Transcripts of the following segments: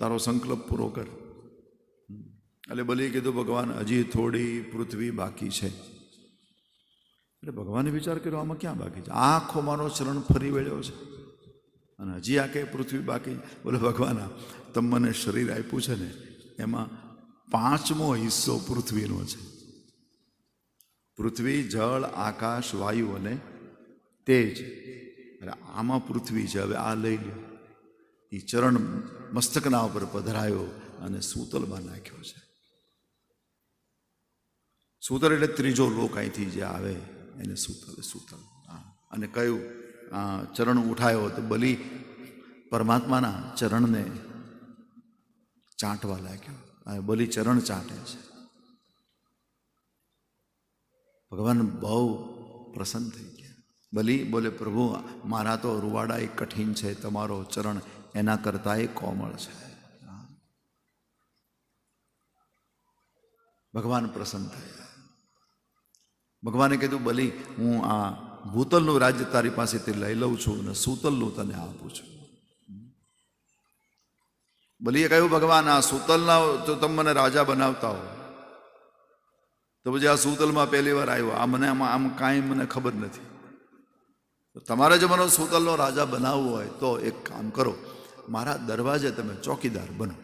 તારો સંકલ્પ પૂરો કર. એટલે બલીએ કીધું, ભગવાન, હજી થોડી પૃથ્વી બાકી છે. એટલે ભગવાને વિચાર કર્યો, આમાં ક્યાં બાકી છે? આખો મારો ચરણ ફરી વળ્યો છે. અને હજી આ કંઈ પૃથ્વી બાકી બોલે, ભગવાન તમે મને શરીર આપ્યું છે ને, એમાં પાંચમો હિસ્સો પૃથ્વીનો છે. પૃથ્વી, જળ, આકાશ, વાયુ અને તેજ. એટલે આમાં પૃથ્વી છે. હવે આ લઈ લો એ ચરણ મસ્તકના ઉપર પધરાયો અને સૂતલમાં નાખ્યો છે. સૂતલ એટલે ત્રીજો લોક અહીંથી જે આવે એને સૂતલ સૂતલ. અને કયું? ચરણ ઉઠાયો તો બલી પરમાત્માના ચરણને ચાંટવા લાગ્યો. અને બલી ચરણ ચાંટે છે. ભગવાન બહુ પ્રસન્ન થઈ ગયા. બલી બોલે, પ્રભુ, મારા તો રૂવાડા એ કઠિન છે, તમારો ચરણ એના કરતાં એ કોમળ છે. ભગવાન પ્રસન્ન થયા. ભગવાને કીધું, બલી, હું આ ભૂતલનું રાજ્ય તારી પાસેથી લઈ લઉં છું અને સૂતલનું તને આપું છું. બલીએ કહ્યું, ભગવાન, આ સૂતલના જો તમે મને રાજા બનાવતા હો, તો પછી આ સૂતલમાં પહેલી વાર આવ્યો. આ મને આમાં, આમ કાંઈ મને ખબર નથી. તમારે જો મને સૂતલનો રાજા બનાવવો હોય તો એક કામ કરો. મારા દરવાજે તમે ચોકીદાર બનો.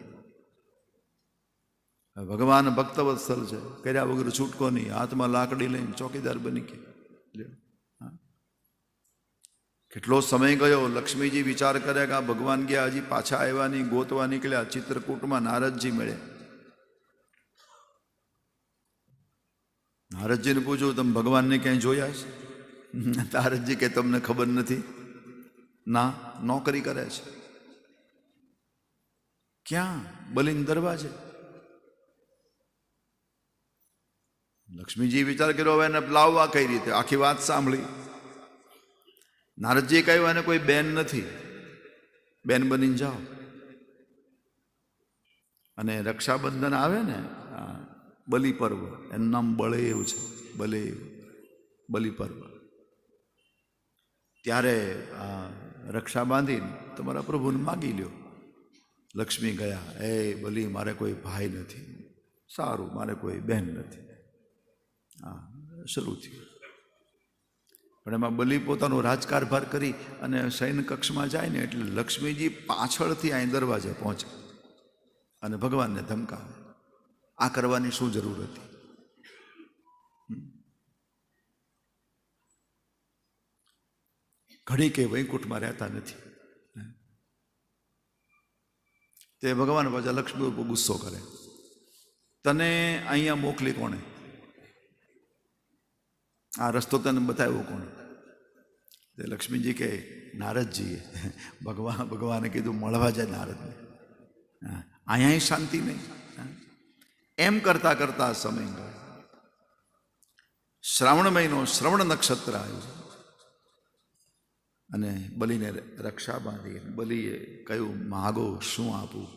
ભગવાન ભક્તવત્સલ છે. કર્યા વગર છૂટકો નહીં. હાથમાં લાકડી લઈને ચોકીદાર બની હા. કેટલો સમય ગયો. લક્ષ્મીજી વિચાર કર્યા કે આ ભગવાન ગયા હજી પાછા આવ્યા નહીં. ગોતવા નીકળ્યા. ચિત્રકૂટમાં નારદજી મળ્યા. નારદજીને પૂછ્યું, તમે ભગવાનને ક્યાંય જોયા છે નારદજી કે, તમને ખબર નથી. ના, નોકરી કરે છે. ક્યાં? બલિન દરવાજે. લક્ષ્મીજી વિચાર કર્યો, હવે એને લાવવા કઈ રીતે? આખી વાત સાંભળી. નારદજીએ કહ્યું એને કોઈ બેન નથી. બેન બનીને જાઓ. અને રક્ષાબંધન આવે ને બલિ પર્વ, એનું નામ બળેવ છે, બલેવ, બલિ પર્વ. ત્યારે રક્ષા બાંધીને તમારા પ્રભુને માગી લ્યો. લક્ષ્મી ગયા, એ બલી મારે કોઈ ભાઈ નથી. સારું, મારે કોઈ બહેન નથી. હા, શરૂ થયું. પણ એમાં બલી પોતાનો રાજકારભાર કરી અને સૈન્ય કક્ષમાં જાય ને એટલે લક્ષ્મીજી પાછળથી અહીં દરવાજે પહોંચે અને ભગવાનને ધમકાવે. આ કરવાની શું જરૂર હતી? ઘડી કે વૈકુંઠમાં રહેતા નથી. તે ભગવાન પાછા લક્ષ્મી ઉપર ગુસ્સો કરે. તને અહીંયા મોકલી કોણે? આ રસ્તો તને બતાવ્યો કોણે? તે લક્ષ્મીજી કહે, નારદજીએ. ભગવાન, ભગવાને કીધું, મળવા જાય નારદને. અહીંયા શાંતિ નહીં. એમ કરતા કરતા સમય ગયો. શ્રાવણ મહિનો, શ્રવણ નક્ષત્ર આવ્યું. અને બલીને રક્ષા બાંધી બલીએ કહ્યું, માગો, શું આપું?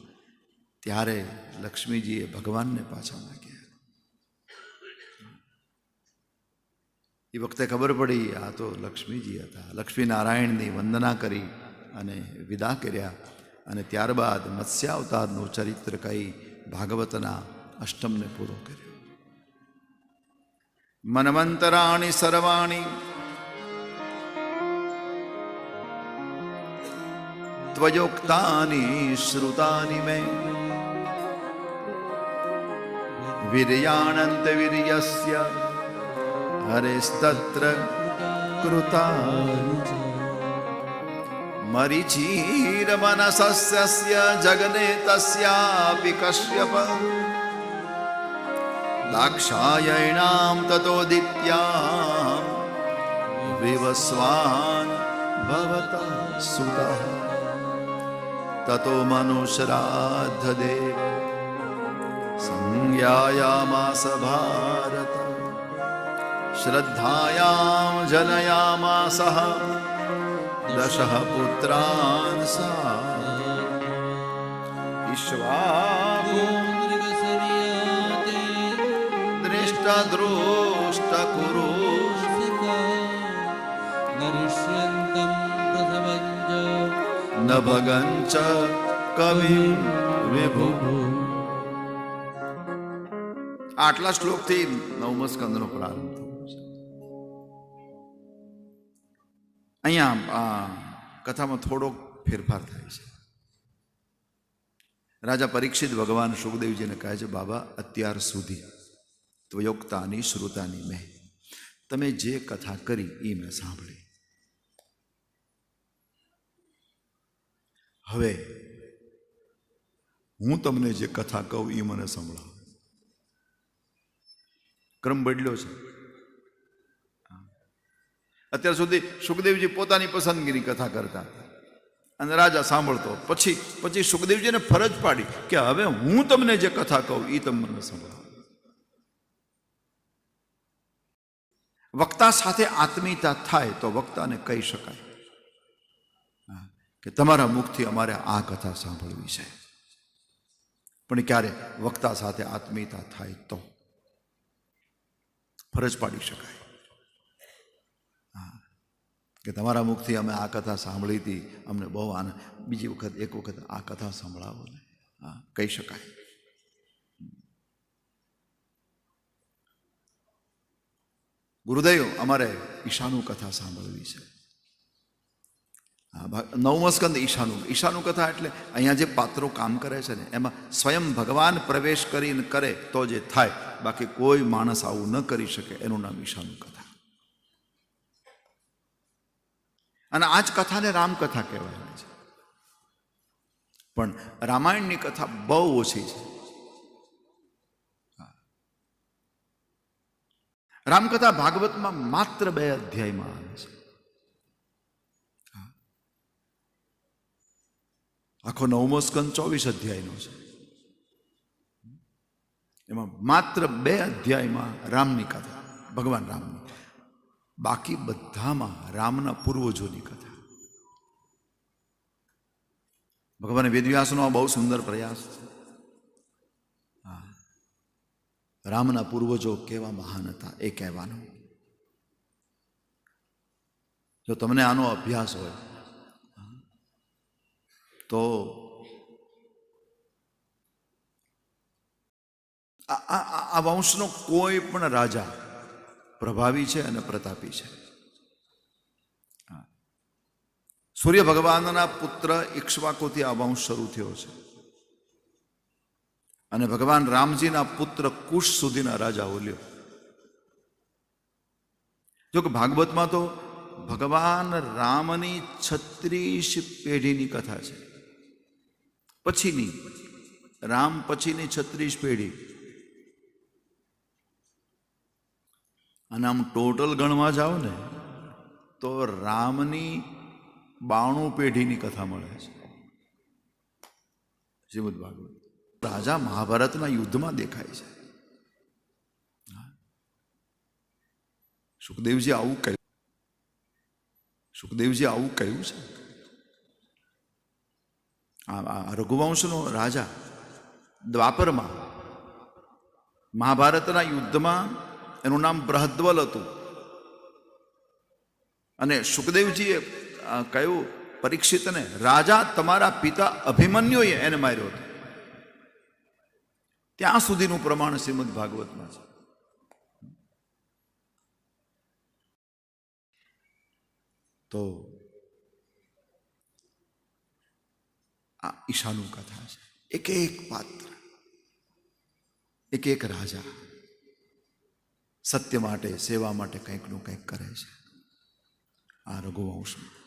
ત્યારે લક્ષ્મીજીએ ભગવાનને પાછા માગ્યા એ વખતે ખબર પડી, આ તો લક્ષ્મીજી હતા. લક્ષ્મી નારાયણની વંદના કરી અને વિદા કર્યા અને ત્યારબાદ મત્સ્યાવતારનું ચરિત્ર કહી ભાગવતના અષ્ટમને પૂરો કર્યો. મનવંતરાણી, સર્વાણી ત્વયોક્તાની श्रुतानि मे। વીર્યાણંત વીર્યસ્ય હરેસ્તત્ર કૃતા મરીચીરમનસસ્ય જગને कश्यप કશ્યપ દાક્ષાયણામ તતોદિત્યામ વિવસ્વાન ભવત ततो मनुश्राद्धदेव संज्ञायामास भारत श्रद्धायां जनयामासः दशः पुत्रान् सा दृष्टद्रोष्टकुरु नरिष्यन्तं प्रथमञ्ज ન ભગંચ કવિ વિભુ આટલા શ્લોકથી નવમો સ્કંદનો પ્રારંભ થયો છે. અહીંયા, આ, કથામાં થોડોક ફેરફાર થાય છે. રાજા પરીક્ષિત ભગવાન સુખદેવજીને કહે છે, બાબા, અત્યાર સુધી ત્વયોક્તાની, શ્રુતાની મેં તમે જે કથા કરી એ મેં સાંભળી. હવે હું તમને જે કથા કહું એ મને સંભળાવો. ક્રમ બદલ્યો છે. અત્યાર સુધી સુખદેવજી પોતાની પસંદગીની કથા કરતા હતા અને રાજા સાંભળતો. પછી પછી સુખદેવજીને ફરજ પાડી કે હવે હું તમને જે કથા કહું એ તમને મને સંભળાવો. વક્તા સાથે આત્મીયતા થાય તો વક્તાને કહી શકાય. કે તમારા મુખથી અમારે આ કથા સાંભળવી છે. પણ ક્યારે વક્તા સાથે આત્મીયતા થાય તો ફરજ પાડી શકાય. કે તમારા મુખથી અમે આ કથા સાંભળી હતી, અમને બહુ આનંદ. બીજી વખત, એક વખત આ કથા સંભળાવો ને. હા, કહી શકાય. ગુરુદેવ, અમારે ઈશાનું કથા સાંભળવી છે. નવમો સ્કંદ ઈશાનું. ઈશાનું કથા એટલે અહીંયા જે પાત્રો કામ કરે છે ને, એમાં સ્વયં ભગવાન પ્રવેશ કરીને કરે તો જે થાય, બાકી કોઈ માણસ આવું ન કરી શકે. એનું નામ ઈશાનું કથા. અને આ જ કથાને રામકથા કહેવાય છે. પણ રામાયણની કથા બહુ ઓછી છે. રામકથા ભાગવતમાં માત્ર બે અધ્યાયમાં આવે છે. આખો નવમો ચોવીસ અધ્યાયનો છે. એમાં માત્ર બે અધ્યાયમાં રામની કથા, ભગવાન રામની. બાકી બધામાં રામના પૂર્વજોની કથા. ભગવાન વેદવ્યાસનો બહુ સુંદર પ્રયાસ છે. રામના પૂર્વજો કેવા મહાન હતા એ કહેવાનું. જો તમને આનો અભ્યાસ હોય તો આ- વંશનો કોઈ પણ રાજા પ્રભાવી છે અને પ્રતાપી છે. સૂર્ય ભગવાનના પુત્ર ઇક્ષ્વાકુથી આ વંશ શરૂ થયો છે. અને ભગવાન રામજીના પુત્ર કુશ સુધીના રાજા ઓલ્યો જો કે ભાગવતમાં તો ભગવાન રામની છત્રીસ પેઢીની કથા છે. પછીની, રામ પછીની છત્રીસ પેઢી. અને આમ ટોટલ ગણવા જાઓ ને, તો રામની બાણું પેઢીની કથા મળે છે. શ્રીમદ ભાગવત. રાજા મહાભારતના યુદ્ધમાં દેખાય છે. સુખદેવજી આવું કહ્યું સુખદેવજી આવું કહ્યું છે. આ રઘુવંશનો રાજા દ્વાપરમાં મહાભારતના યુદ્ધમાં એનું નામ બૃહદ્વલ હતું. અને સુખદેવજીએ કહ્યું, પરીક્ષિતને રાજા તમારા પિતા અભિમન્યુએ એને માર્યો હતો. ત્યાં સુધીનું પ્રમાણ શ્રીમદ ભાગવતમાં છે. તો આ ઈશાનું કથા છે એક એક પાત્ર એક એક રાજા સત્ય માટે સેવા માટે કંઈકનું કંઈક કરે છે આ રઘુવંશમાં.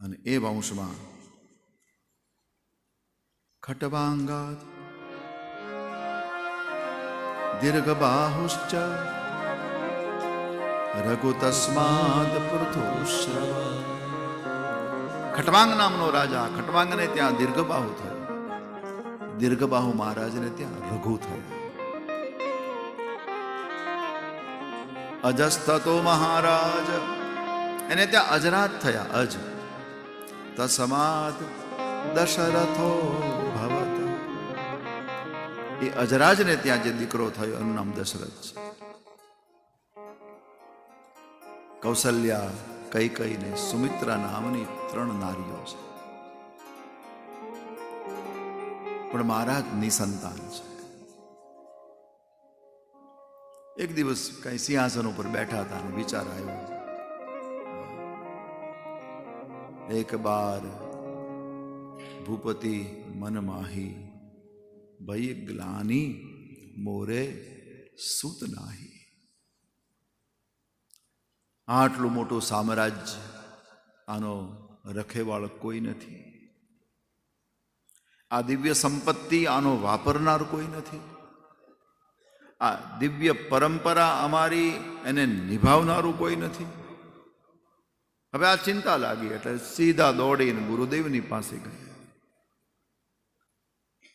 અને એ વંશમાં ખટવાંગાદ, દીર્ઘબાહુશ્ચ, રઘુ તસ્માદ પૃથુશ્રવ ખટવાંગ નામનો રાજા, ખટવાંગને ત્યાં દીર્ઘબાહુ થયો. દીર્ઘબાહુ મહારાજને ત્યાં રઘુ થયો. અજસ્તતો મહારાજ, એને ત્યાં અજરાત થયા, અજ. તસમાત દશરથો ભવત. એ અજરાજને ત્યાં જે દીકરો થયો, એનું નામ દશરથ છે. કૌશલ્યા કઈ કઈને સુમિત્રા નામની ત્રણ નારીઓ છે. પણ મહારાજ નિસંતાન છે. એક દિવસ કઈ સિંહાસન ઉપર બેઠા હતા અને વિચાર આવ્યો એક બાર ભૂપતિ મન માહી ભય ગ્લાની મોરે સુત નાહી. આટલું મોટું સામ્રાજ્ય આનો રખેવાળ કોઈ નથી. આ દિવ્ય સંપત્તિ આનો વાપરનાર કોઈ નથી. આ દિવ્ય પરંપરા અમારી એને નિભાવનારું કોઈ નથી. હવે આ ચિંતા લાગી એટલે સીધા દોડીને ગુરુદેવની પાસે ગયા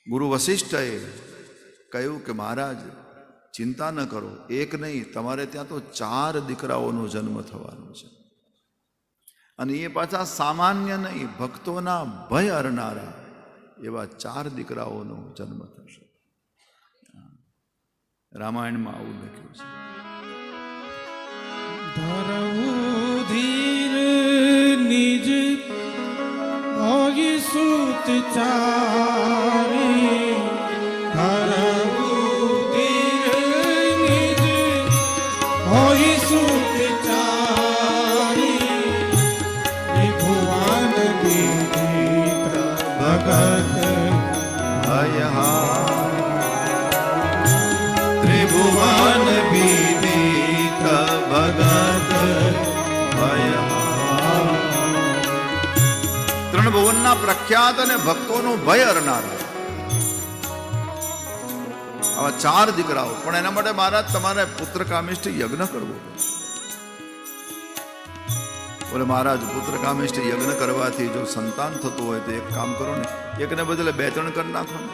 ગુરુ વશિષ્ઠએ કહ્યું કે મહારાજ ચિંતા ન કરો, એક નહીં, તમારે ત્યાં તો ચાર દીકરાઓનો જન્મ થવાનો છે. અને એ પાછા સામાન્ય નહીં, ભક્તોના ભય હરનારા એવા ચાર દીકરાઓનો જન્મ થશે. રામાયણમાં આવું લખ્યું છે. ધરવું ધીર નિજ હોગી સૂત ચારી પ્રખ્યાત અને ભક્તોનું ભય હરનાર. આવા ચાર દીકરાઓ, પણ એના માટે મહારાજ તમારે પુત્ર કામિષ્ઠ યજ્ઞ કરવો બોલે મહારાજ પુત્ર કામિષ્ઠ યજ્ઞ કરવાથી જો સંતાન થતું હોય તો એક કામ કરો ને, એકને બદલે બે ત્રણ કરી નાખો ને.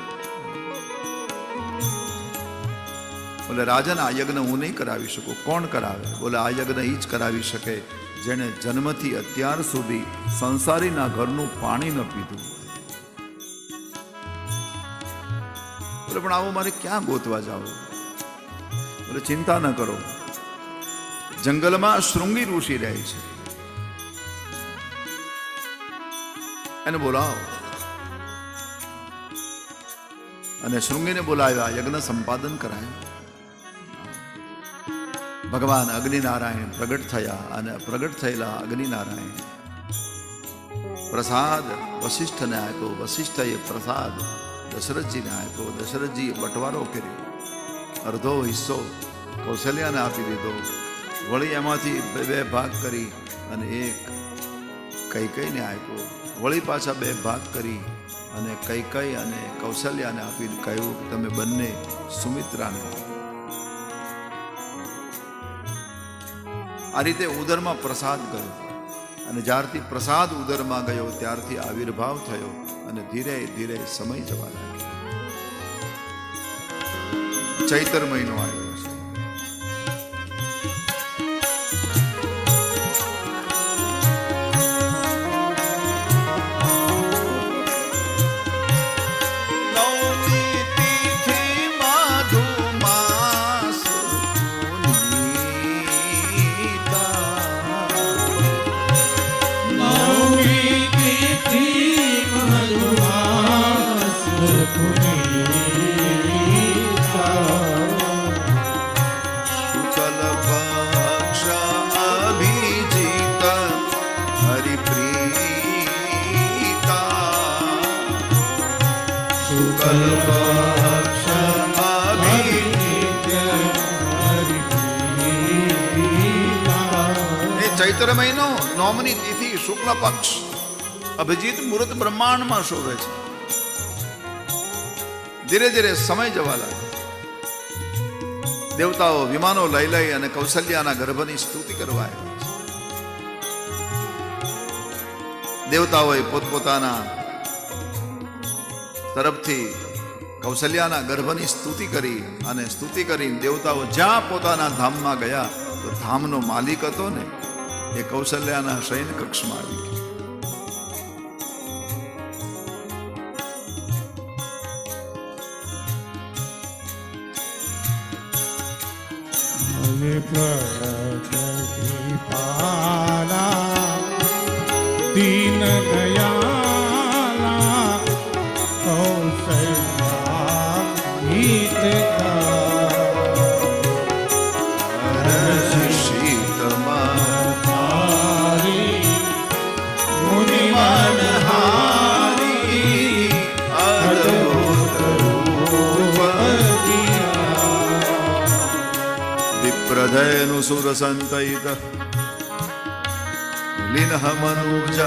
બોલે, રાજન, આ યજ્ઞ હું નહીં કરાવી શકું. કોણ કરાવે? બોલે, આ યજ્ઞ એ જ કરાવી શકે જેણે જન્મથી અત્યાર સુધી સંસારીના ઘરનું પાણી ન પીધું. એટલે પણ આવો મારે ક્યાં ગોતવા જાવ એટલે ચિંતા ન કરો. જંગલમાં શૃંગી ઋષિ રહે છે. એને બોલાવો. અને શૃંગીને બોલાવ્યા, યજ્ઞ સંપાદન કરાયું. ભગવાન અગ્નિનારાયણ પ્રગટ થયા અને પ્રગટ થયેલા અગ્નિનારાયણ. પ્રસાદ વશિષ્ઠને આપ્યો વશિષ્ઠએ પ્રસાદ દશરથજીને આપ્યો દશરથજીએ બટવારો કર્યો. અડધો હિસ્સો કૌશલ્યાને આપી દીધો. વળી એમાંથી બે બે ભાગ કરી અને એક કઈ કઈને આપ્યો. વળી પાછા બે ભાગ કરી અને કઈ કઈ અને કૌશલ્યાને આપીને કહ્યું કે તમે બંને સુમિત્રાને આપો. આ રીતે ઉદરમાં પ્રસાદ ગયો. અને જ્યારથી પ્રસાદ ઉદરમાં ગયો, ત્યારથી આવિર્ભાવ થયો અને ધીરે ધીરે સમય જવા લાગ્યો. ચૈતર મહિનો આવ્યો. નોમની તિથિ શુક્લ પક્ષ. અભિજીત મુહૂર્ત બ્રહ્માંડમાં શોભે છે. ધીરે ધીરે સમય જવા લાગે. દેવતાઓ વિમાનો લઈ લઈ અને કૌશલ્યાના ગર્ભની સ્તુતિ કરવા દેવતાઓએ પોતપોતાના તરફથી કૌશલ્યાના ગર્ભની સ્તુતિ કરી અને સ્તુતિ કરી દેવતાઓ જ્યાં પોતાના ધામમાં ગયા, તો ધામનો માલિક હતો ને. એ કૌશલ્યાના શયન કક્ષમાં આવી ગઈ મને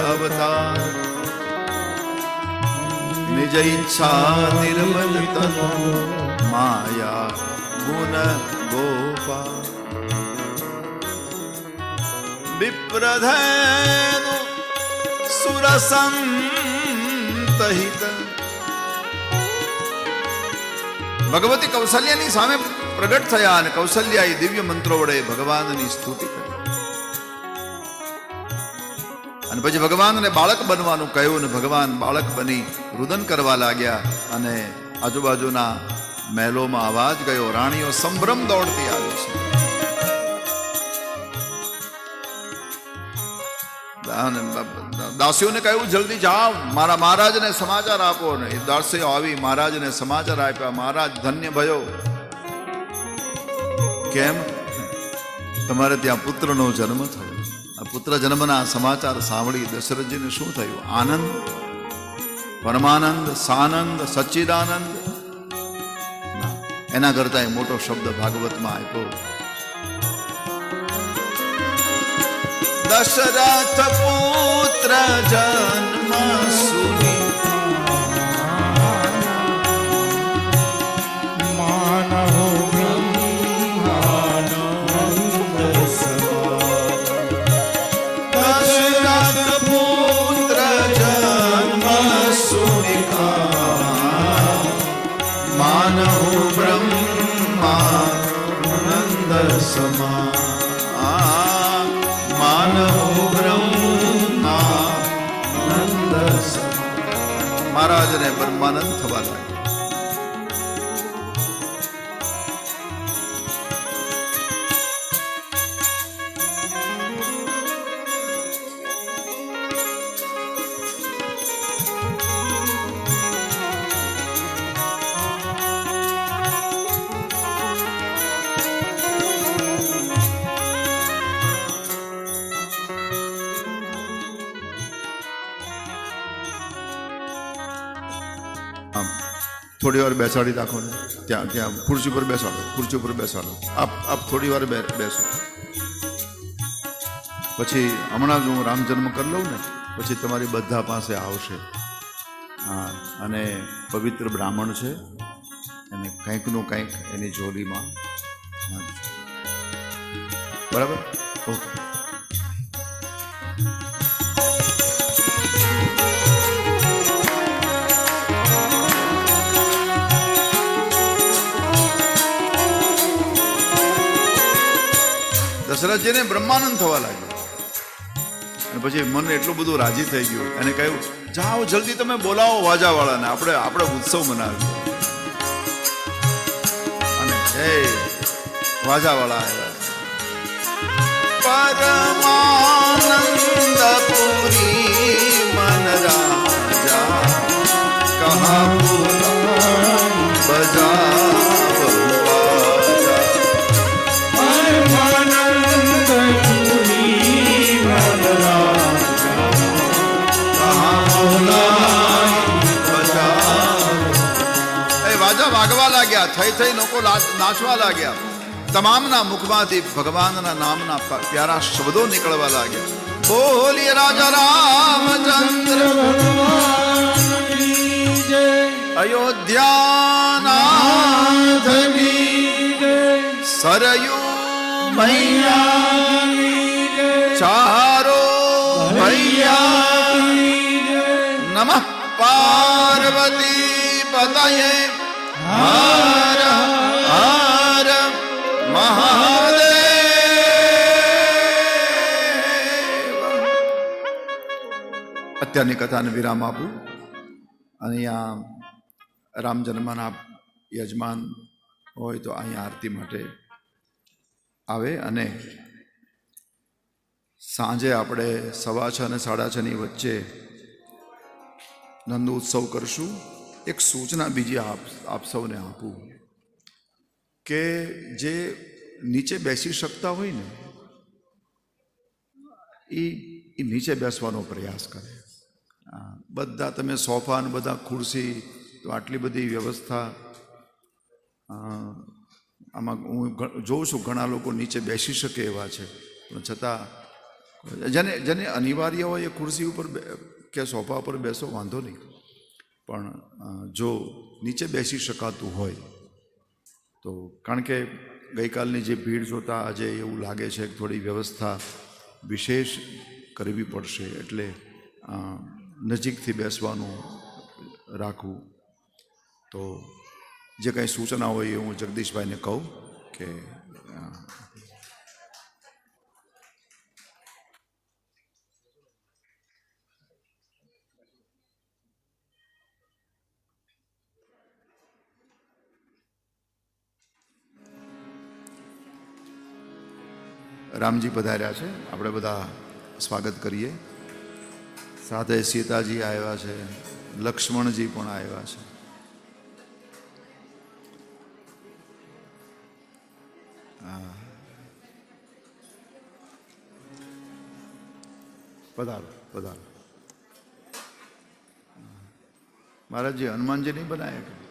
અવતાર નિજ ઈચ્છા નિર્મલ તનુ માયા ગુણ ગોપા વિપ્રધેનુ સુર સંતહિત ભગવતી કૌશલ્યાની સામે પ્રગટ થયા અને કૌશલ્યાએ દિવ્ય મંત્રો વડે ભગવાનની સ્તુતિ કરી. અને પછી ભગવાનને બાળક બનવાનું કહ્યું અને ભગવાન બાળક બની રુદન કરવા લાગ્યા અને આજુબાજુના મહેલોમાં અવાજ ગયો, રાણીઓ, સંભ્રમ દોડતી આવી છે. દાસીઓને કહ્યું, જલ્દી જાઓ, મારા મહારાજને સમાચાર આપો. ને દાસીઓ આવી, મહારાજને સમાચાર આપ્યા, મહારાજ, ધન્ય ભયો. કેમ? તમારે ત્યાં પુત્રનો જન્મ થયો. આ પુત્ર જન્મના સમાચાર સાંભળી દશરથજીને શું થયું? આનંદ? પરમાનંદ? સાનંદ? સચ્ચિદાનંદ? એના કરતા એ મોટો શબ્દ ભાગવતમાં આપ્યો. દશરથ પુત્ર જન્મ સુની આમ, થોડી વાર બેસાડી રાખો ને. ત્યાં ત્યાં, ખુરશી પર બેસાડો, ખુરશી પર બેસાડો. આપ આપ થોડી વાર બેસો. પછી હમણાં જ હું રામ જન્મ કરી લઉં ને, પછી તમારી બધા પાસે આવશે. હા, અને પવિત્ર બ્રાહ્મણ છે. અને કંઈકનું કંઈક એની જોડીમાં બરાબર? ઓકે. દશરથજીને બ્રહ્માનંદ થવા લાગ્યો. અને પછી મન એટલું બધું રાજી થઈ ગયું. અને કહ્યું, જાઓ, જલ્દી તમે બોલાવો વાજાવાળાને. આપણે આપણે ઉત્સવ મનાવીએ. અને એ વાજાવાળા આવ્યા. પરમાનંદ પુરી મન રાજા કહા લોકો લા- નાચવા લાગ્યા તમામના મુખમાંથી ભગવાનના નામના પ- પ્યારા શબ્દો નીકળવા લાગ્યા બોલીએ રાજા રામચંદ્ર ભગવાન કી જય અયોધ્યાનાથની સરયુ મૈયા ચારો ભૈયા નમઃ પાર્વતી પતયે હર અત્યારની કથાને વિરામ આપું. અહીંયા રામ જન્મના યજમાન હોય તો અહીંયા આરતી માટે આવે. અને સાંજે આપણે સવા છ અને સાડા છની વચ્ચે નંદ ઉત્સવ કરશું. એક સૂચના બીજી આપ આપ સૌને આપું કે જે નીચે બેસી શકતા હોય ને એ નીચે બેસવાનો પ્રયાસ કરે. બધા તમે સોફા ને બધા ખુરશી, તો આટલી બધી વ્યવસ્થા આમાં હું જોઉં છું ઘણા લોકો નીચે બેસી શકે એવા છે. પણ છતાં, જેને જેને અનિવાર્ય હોય એ ખુરશી ઉપર કે સોફા ઉપર બેસો, વાંધો નહીં. પણ જો નીચે બેસી શકાતું હોય, તો કારણ કે ગઈકાલની જે ભીડ જોતાં આજે એવું લાગે છે કે થોડી વ્યવસ્થા વિશેષ કરવી પડશે. એટલે નજીકથી બેસવાનું રાખવું. તો જે કંઈ સૂચના હોય એ હું જગદીશભાઈને કહું કે રામજી પધાર્યા છે. આપણે બધા સ્વાગત કરીએ. સાથે સીતાજી આવ્યા છે લક્ષ્મણજી પણ આવ્યા છે. પધારો પધારો. મહારાજજી હનુમાનજી નહીં બનાયા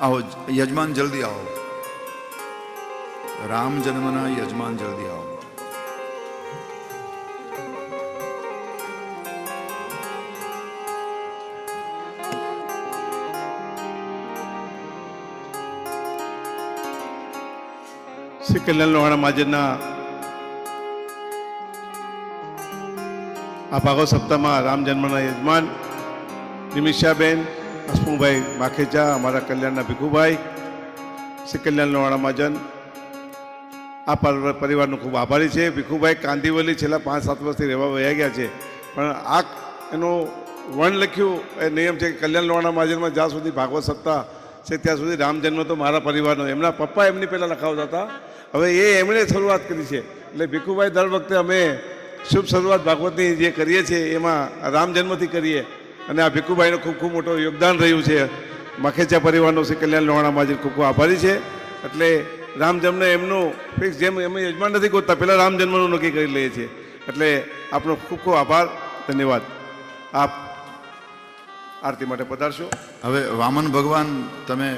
આવો, યજમાન, જલ્દી આવો. રામ જન્મના યજમાન, જલ્દી આવો. શ્રી કલ્યાણ લોહાણા મહાજનના આ ભાગો સપ્તાહમાં રામ જન્મના યજમાન નિમિષાબેન હસમુભાઈ માખેજા, અમારા કલ્યાણના ભીખુભાઈ, શ્રી કલ્યાણ લોહાણા મહાજન. આ પર- પરિવારનો ખૂબ આભારી છે. ભીખુભાઈ કાંદીવલી છેલ્લા પાંચ સાત વર્ષથી રહેવા વયા ગયા છે. પણ આ એનું વર્ણ લખ્યું, એ નિયમ છે કે કલ્યાણ લોહાણા મહાજનમાં જ્યાં સુધી ભાગવત સત્તા છે, ત્યાં સુધી રામ જન્મ તો મારા પરિવારનો એમના પપ્પા એમની પહેલાં લખાવતા હતા. હવે એ એમણે શરૂઆત કરી છે. એટલે ભીખુભાઈ દર વખતે અમે શુભ શરૂઆત ભાગવતની જે કરીએ છીએ, એમાં રામ જન્મથી કરીએ. અને આ ભીખુભાઈનું ખૂબ ખૂબ મોટું યોગદાન રહ્યું છે. મખેચા પરિવારનો શ્રી કલ્યાણ લોહાણા મહાજન ખૂબ ખૂબ આભારી છે. એટલે રામજન્મને એમનું ફિક્સ જેમ અમે યજમાન નથી ગોતતા પહેલાં રામ જન્મનું નક્કી કરી લઈએ છીએ. એટલે આપનો ખૂબ ખૂબ આભાર ધન્યવાદ. આપ આરતી માટે પધારશો. હવે વામન ભગવાન તમે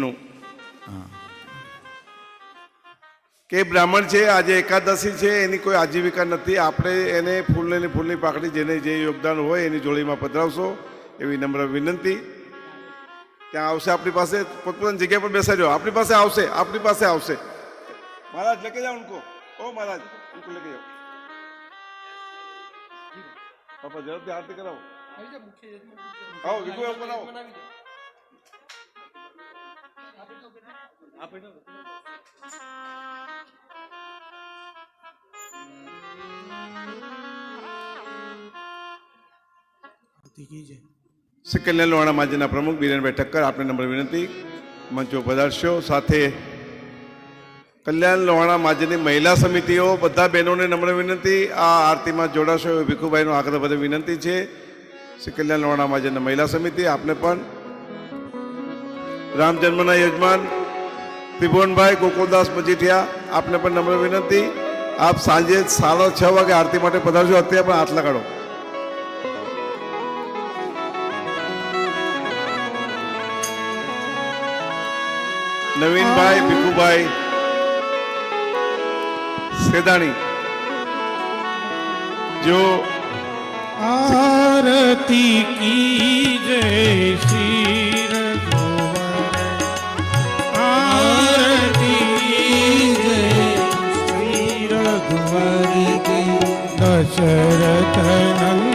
નું કે બ્રાહ્મણ છે, આજે એકાદશી છે, એની કોઈ આજીવિકા નથી. આપણે એને ફૂલને ફૂલની પાકડી જેને જે યોગદાન હોય એની જોડીમાં પધરાવશો એવી નમ્ર વિનંતી. ત્યાં આવશે આપણી પાસે, પોતપોતાની જગ્યા પર બેસાજો આપણી પાસે આવશે, આપણી પાસે આવશે. મહારાજ લગે જાઓ ઉનકો. ઓ મહારાજ, ઉનકો લગે જાઓ પાપા ઝડપથી આરતી કરાવો. આવો વિકો એમ બનાવો આપે વિગો ઉપર આવો શ્રી માજીના પ્રમુખ બીરેનભાઈ ઠક્કર આપને નંબર વિનંતી, મંચો પધારશો. સાથે કલ્યાણ લોહાણા માજીની મહિલા સમિતિઓ, બધા બહેનોને નમ્ર વિનંતી. આ આરતીમાં જોડાશો એવી ભીખુભાઈનો આગ્રહ બધે વિનંતી છે. શ્રી કલ્યાણ લોહાણા માજીના મહિલા સમિતિ, આપને પણ રામ જન્મના યજમાન ત્રિભુવનભાઈ ગોકુલદાસ મજીઠિયા, આપને પણ નમ્ર વિનંતી. આપ સાંજે સાડા છ વાગે આરતી માટે પધારશો અત્યારે પણ હાથ લગાડો. નવીનભાઈ ભીખુભાઈ સેદાણી. જો આરતી કી જય શ્રી દશરથ નંદ